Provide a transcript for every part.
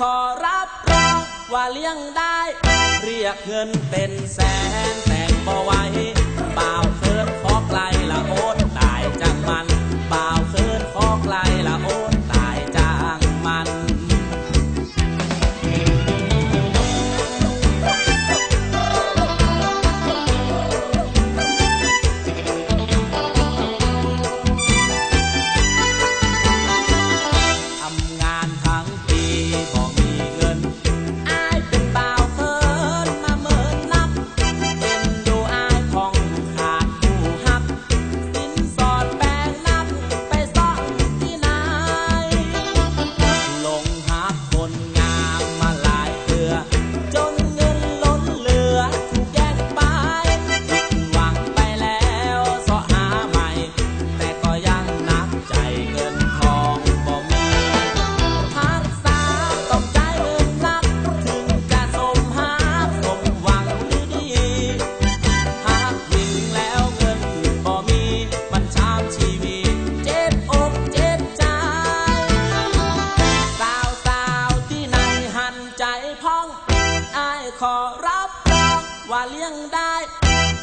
ขอรับรองว่าเลี้ยงได้ เรียกเงินเป็นแสน ขอรับรองว่าเลี้ยงได้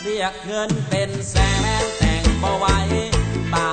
เรียกเงินเป็นแสนแต่งบ่ไหวเปล่า